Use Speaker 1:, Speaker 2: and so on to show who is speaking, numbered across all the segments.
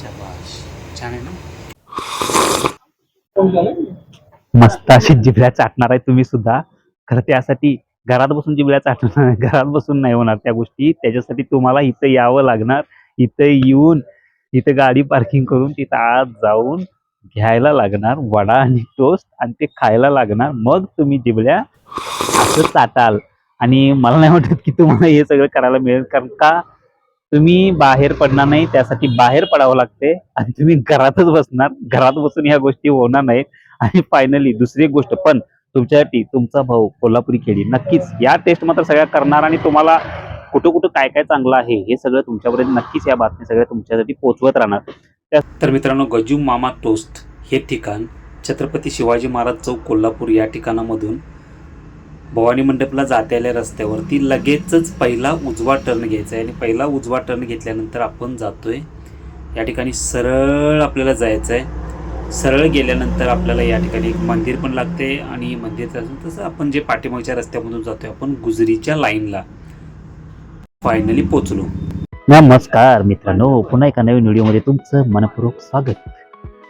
Speaker 1: छान आहे ना
Speaker 2: मस्त अशी जिभल्या चाटणार आहे तुम्ही सुद्धा. खरं त्यासाठी घरात बसून जिभल्या चाटणार घरात बसून नाही होणार त्या गोष्टी. त्याच्यासाठी तुम्हाला इथं यावं लागणार. इथं येऊन इथं गाडी पार्किंग करून तिथं आत जाऊन घ्यायला लागणार वडा आणि टोस्ट आणि ते खायला लागणार. मग तुम्ही जिबल्या असं चाटाल. आणि मला नाही वाटत की तुम्हाला हे सगळं करायला मिळेल. कारण का? तुम्ही बाहेर पडणार नाही त्यासाठी बाहेर पडावं लागते आणि तुम्ही घरातच बसणार. घरात बसून ह्या गोष्टी होणार नाहीत. आणि फायनली दुसरी एक गोष्ट पण तुमच्यासाठी तुमचा भाऊ कोल्हापुरी खेळी नक्कीच या टेस्ट मात्र सगळ्या करणार आणि तुम्हाला कुठं कुठं काय काय चांगलं आहे हे सगळं तुमच्यापर्यंत नक्कीच या बातमी सगळ्या तुमच्यासाठी पोहोचवत राहणार.
Speaker 1: तर मित्रांनो गजू मामा टोस्ट हे ठिकाण छत्रपती शिवाजी महाराज चौक कोल्हापूर या ठिकाणामधून भवानी मंडपला जाते आल्या रस्त्यावरती लगेचच पहिला उजवा टर्न घ्यायचा आहे. आणि पहिला उजवा टर्न घेतल्यानंतर आपण जातोय. या ठिकाणी सरळ आपल्याला जायचं आहे. सरळ गेल्यानंतर आपल्याला या ठिकाणी एक मंदिर पण लागते. आणि मंदिर असून तसं आपण जे पाठीमागच्या रस्त्यामधून जातोय आपण गुजरीच्या लाईनला फायनली पोचलो.
Speaker 2: नमस्कार मित्रांनो पुन्हा एका नवीन व्हिडिओमध्ये तुमचं मनपूर्वक स्वागत.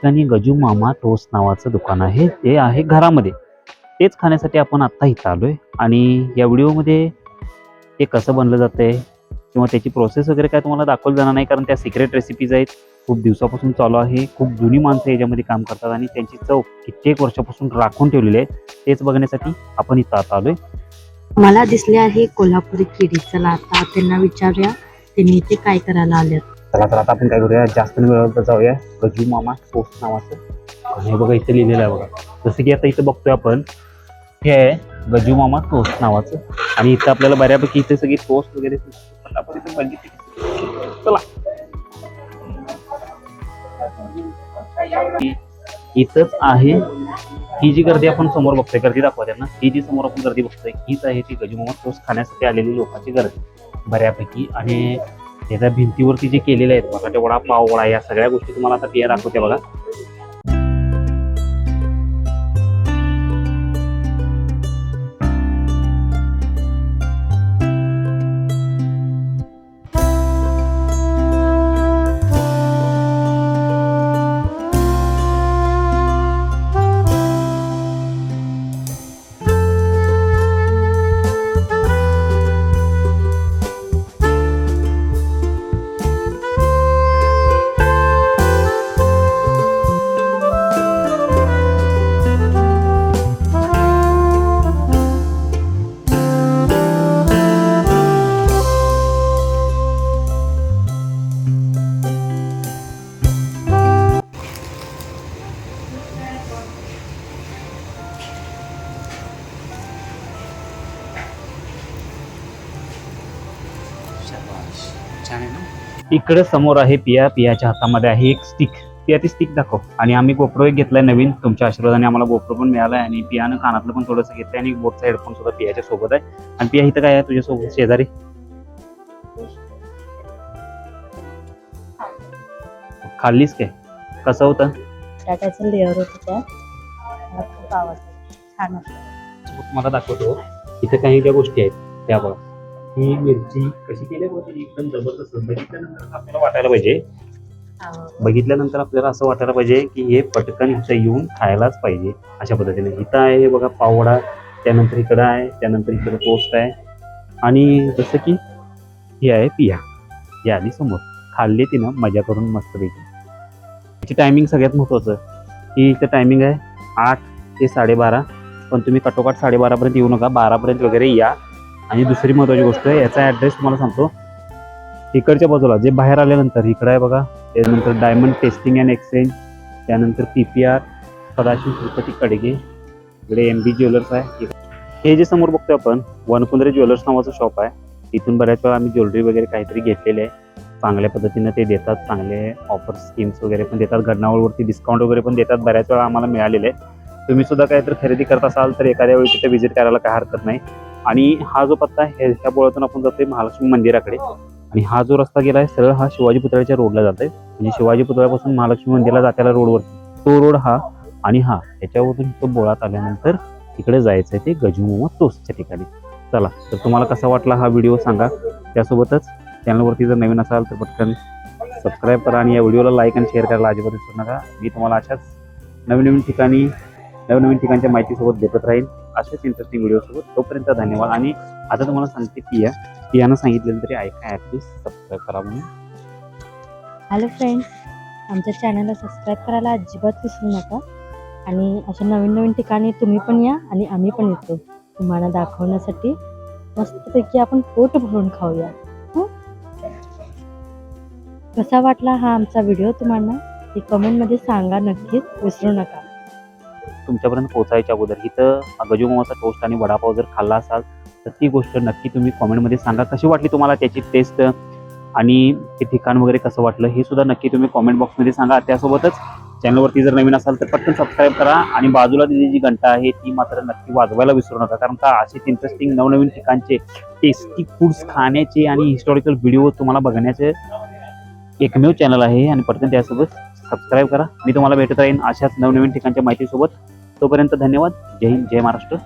Speaker 2: आणि गजू मामा टोस्ट नावाचं दुकान आहे. ते आहे घरामध्ये. तेच खाण्यासाठी आपण आत्ता इथं आलोय. आणि या व्हिडिओमध्ये ते कसं बनलं जातंय किंवा त्याची प्रोसेस वगैरे काय तुम्हाला दाखवलं जाणार नाही कारण त्या सिक्रेट रेसिपीज आहेत. खूप दिवसापासून चालू आहे. खूप जुनी माणसं याच्यामध्ये काम करतात आणि त्यांची चव कित्येक वर्षापासून राखून ठेवलेली आहे. तेच बघण्यासाठी आपण इथं आता आलोय.
Speaker 3: मला दिसले आहे कोल्हापुरी किडी चला आता त्यांना विचारूया त्यांनी इथे काय करायला आल्यात
Speaker 2: चला तर आता आपण काय करूया? जास्त न वेळ जाऊया. गजू मामा टोस्ट नावाचं. आणि हे बघा इथं लिहिलेलं आहे बघा. जसं की आता इथं बघतोय आपण हे आहे गजू मामा टोस्ट नावाचं. आणि इथं आपल्याला बऱ्यापैकी इथे सगळी टोस्ट वगैरे पण आपण इथं बघितली. चला. इथंच आहे. ही जी गर्दी आपण समोर बघतोय गर्दी दाखवा त्यांना. ही जी समोर आपण गर्दी बघतोय हीच आहे ती गजूमामा टोस्ट खाण्यासाठी आलेली लोकांची गर्दी. बऱ्यापैकी. आणि त्याच्या भिंतीवरती जे केलेले आहेत बघा वडा पाव वडा या सगळ्या गोष्टी तुम्हाला आता बिया दाखवते बघा.
Speaker 1: छान आहे ना
Speaker 2: इकडे समोर आहे पिया. पियाच्या हातामध्ये आहे एक स्टिक पिया ती स्टिक दाखव. आणि आम्ही गोप्रो एक घेतलाय नवीन. तुमच्या आशीर्वादाने आम्हाला गोप्रो पण मिळालाय आणि पियानं कानातलं पण थोडंसं घेतलंय आणि बोटचा हेडफोन सुद्धा पियाच्या सोबत आहे. आणि पिया इथं काय आहे तुझ्या सोबत? शेजारी. खाल्लीस काय? कसं होतं?
Speaker 3: बटाट्याचं लेअर होतं त्यात मला खूप आवडतं. छान होतं.
Speaker 2: तुम्हाला दाखवतो. इथे काही ज्या गोष्टी आहेत त्या बघा. ही मिरची कशी केली आहे बघा, ती एकदम जबरदस्त. बघितल्यानंतर आपल्याला वाटायला पाहिजे. बघितल्यानंतर आपल्याला असं वाटायला पाहिजे की हे पटकन इथं येऊन खायलाच पाहिजे अशा पद्धतीने. इथं आहे हे बघा पावडा त्यानंतर इकडं आहे त्यानंतर इकडं टोस्ट आहे. आणि जसं की ही आहे पिया. ही आली समोर. खाल्ली तिनं मजा करून मस्तपैकी. याची टायमिंग सगळ्यात महत्त्वाचं की इथं टायमिंग आहे आठ ते साडेबारा. पण तुम्ही कटोकाट साडेबारापर्यंत येऊ नका. बारापर्यंत वगैरे या. आणि दुसरी महत्त्वाची गोष्ट आहे. याचा ॲड्रेस तुम्हाला सांगतो. इकडच्या बाजूला जे बाहेर आल्यानंतर इकडं आहे बघा. त्यानंतर डायमंड टेस्टिंग अँड एक्सचेंज त्यानंतर P P R Sadashiv Tirupati कडगे. इकडे एम बी ज्वेलर्स आहे. हे जे समोर बघतोय आपण वनकुंद्रे ज्वेलर्स नावाचं शॉप आहे. इथून बऱ्याच वेळा आम्ही ज्वेलरी वगैरे काहीतरी घेतलेले आहे. चांगल्या पद्धतीनं ते देतात चांगले ऑफर स्कीम्स वगैरे पण देतात. घडणावळवरती डिस्काउंट वगैरे पण देतात. बऱ्याच वेळा आम्हाला मिळालेले आहे तुम्ही सुद्धा काहीतरी खरेदी करत असाल तर एखाद्या वेळी तिथे व्हिजिट करायला काय हरकत नाही. आणि हा जो पत्ता आहे ह्या बोळातून आपण जातोय महालक्ष्मी मंदिराकडे. आणि हा जो रस्ता गेला आहे सरळ हा शिवाजी पुतळ्याच्या रोडला जातोय. म्हणजे शिवाजी पुतळ्यापासून महालक्ष्मी मंदिराला जात्याला रोडवर तो रोड हा आणि हा याच्यावरून तो बोळात आल्यानंतर तिकडे जायचं आहे ते गजूमामा टोस्टच्या ठिकाणी. चला तर तुम्हाला कसा वाटला हा व्हिडिओ सांगा. त्यासोबतच चॅनलवरती जर नवीन असाल तर पटकन सबस्क्राईब करा आणि या व्हिडिओला लाईक आणि शेअर करायला अजिबात विसरू नका. मी तुम्हाला अशाच नवीन नवीन ठिकाणी नवीन नवीन ठिकाणच्या माहितीसोबत भेटत राहील असेच इंटरेस्टिंग व्हिडिओसोबत तोपर्यंत धन्यवाद. आणि आता तुम्हाला सांगते पिया पियानं सांगितलेलं तरी ऐका ॲटलीस्ट सबस्क्राईब करा म्हणून.
Speaker 3: हॅलो फ्रेंड्स आमच्या चॅनलला सबस्क्राईब करायला अजिबात विसरू नका. आणि अशा नवीन नवीन ठिकाणी तुम्ही पण या आणि आम्ही पण येतो तुम्हाला दाखवण्यासाठी. मस्तपैकी आपण पोट भरून खाऊया. कसा वाटला हा आमचा व्हिडिओ तुम्हाला? ते कमेंटमध्ये सांगा नक्कीच. विसरू नका.
Speaker 2: तुमच्यापर्यंत पोहोचायच्या अगोदर इथं गजू टोस्ट आणि वडापाव जर खाल्ला असाल तर ती गोष्ट नक्की तुम्ही कॉमेंटमध्ये सांगा. कशी वाटली तुम्हाला त्याची टेस्ट आणि ते ठिकाण वगैरे कसं वाटलं हे सुद्धा नक्की तुम्ही कॉमेंट बॉक्समध्ये सांगा. त्यासोबतच चॅनलवरती जर नवीन असाल तर पटकन सबस्क्राईब करा आणि बाजूला दिलेली जी घंटा आहे ती मात्र नक्की वाजवायला विसरू नका. कारण का असेच इंटरेस्टिंग नवनवीन ठिकाणचे टेस्टी फूड्स खाण्याचे आणि हिस्टॉरिकल व्हिडिओ तुम्हाला बघण्याचे एकमेव चॅनल आहे. आणि पटकन त्यासोबत सबस्क्राईब करा. मी तुम्हाला भेटत राहीन अशाच नवनवीन ठिकाणच्या माहितीसोबत. तोपर्यंत धन्यवाद. जय हिंद जय महाराष्ट्र.